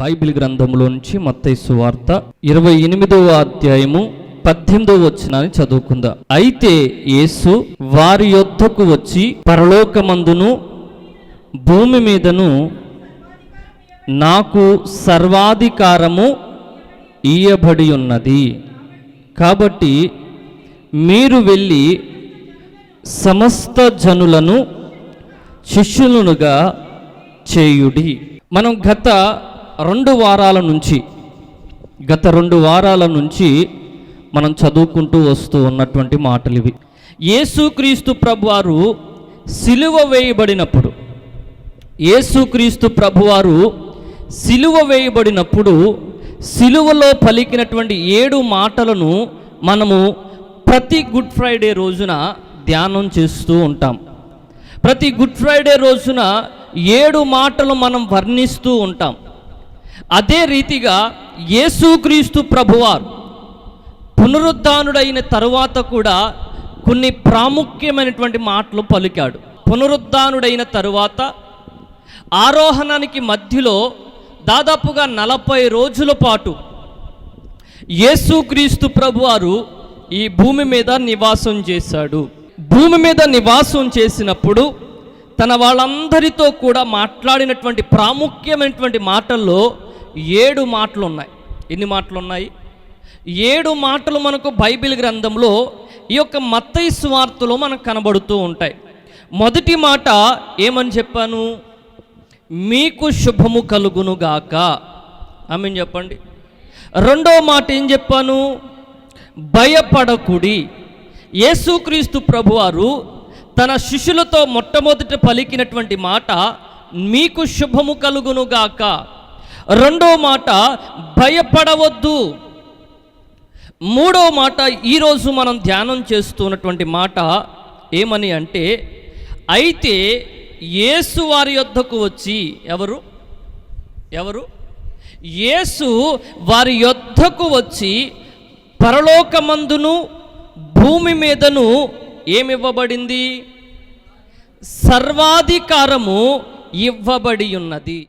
Bible గ్రంథంలో నుంచి మత్తయి వార్త ఇరవై ఎనిమిదవ అధ్యాయము పద్దెనిమిదవ వచ్చినాన్ని చదువుకుందాం. అయితే యేసు వారి యొద్దకు వచ్చి పరలోకమందును భూమి మీదను నాకు సర్వాధికారము ఇయ్యబడి ఉన్నది. కాబట్టి మీరు వెళ్ళి సమస్త జనులను శిష్యులనుగా చేయుడి. మనం గత రెండు వారాల నుంచి గత రెండు వారాల నుంచి మనం చదువుకుంటూ వస్తూ ఉన్నటువంటి మాటలు ఇవి. యేసుక్రీస్తు ప్రభువారు సిలువ వేయబడినప్పుడు యేసుక్రీస్తు ప్రభువారు సిలువ వేయబడినప్పుడు సిలువలో పలికినటువంటి ఏడు మాటలను మనము ప్రతి గుడ్ ఫ్రైడే రోజున ధ్యానం చేస్తూ ఉంటాం. ప్రతి గుడ్ ఫ్రైడే రోజున ఏడు మాటలు మనం వర్ణిస్తూ ఉంటాం. అదే రీతిగా యేసుక్రీస్తు ప్రభువారు పునరుద్ధానుడైన తరువాత కూడా కొన్ని ప్రాముఖ్యమైనటువంటి మాటలు పలికాడు. పునరుద్ధానుడైన తరువాత ఆరోహణానికి మధ్యలో దాదాపుగా నలభై రోజుల పాటు యేసుక్రీస్తు ప్రభువారు ఈ భూమి మీద నివాసం చేశాడు. భూమి మీద నివాసం చేసినప్పుడు తన వాళ్ళందరితో కూడా మాట్లాడినటువంటి ప్రాముఖ్యమైనటువంటి మాటల్లో ఏడు మాటలు ఉన్నాయి ఎన్ని మాటలు ఉన్నాయి ఏడు మాటలు మనకు బైబిల్ గ్రంథంలో ఈ యొక్క మత్తయి స్వార్తలో మనకు కనబడుతూ ఉంటాయి. మొదటి మాట ఏమని చెప్పాను? మీకు శుభము కలుగునుగాక ఆమె చెప్పండి. రెండో మాట ఏం చెప్పాను? భయపడకుడి. యేసుక్రీస్తు ప్రభువారు తన శిష్యులతో మొట్టమొదట పలికినటువంటి మాట మీకు శుభము కలుగునుగాక రెండో మాట భయపడవద్దు. మూడో మాట ఈరోజు మనం ధ్యానం చేస్తున్నటువంటి మాట ఏమని అంటే అయితే యేసు వారి యొద్దకు వచ్చి ఎవరు? ఎవరు? యేసు వారి యొద్దకు వచ్చి పరలోకమందును భూమి మీదను ఏమివ్వబడింది? సర్వాధికారము ఇవ్వబడి ఉన్నది.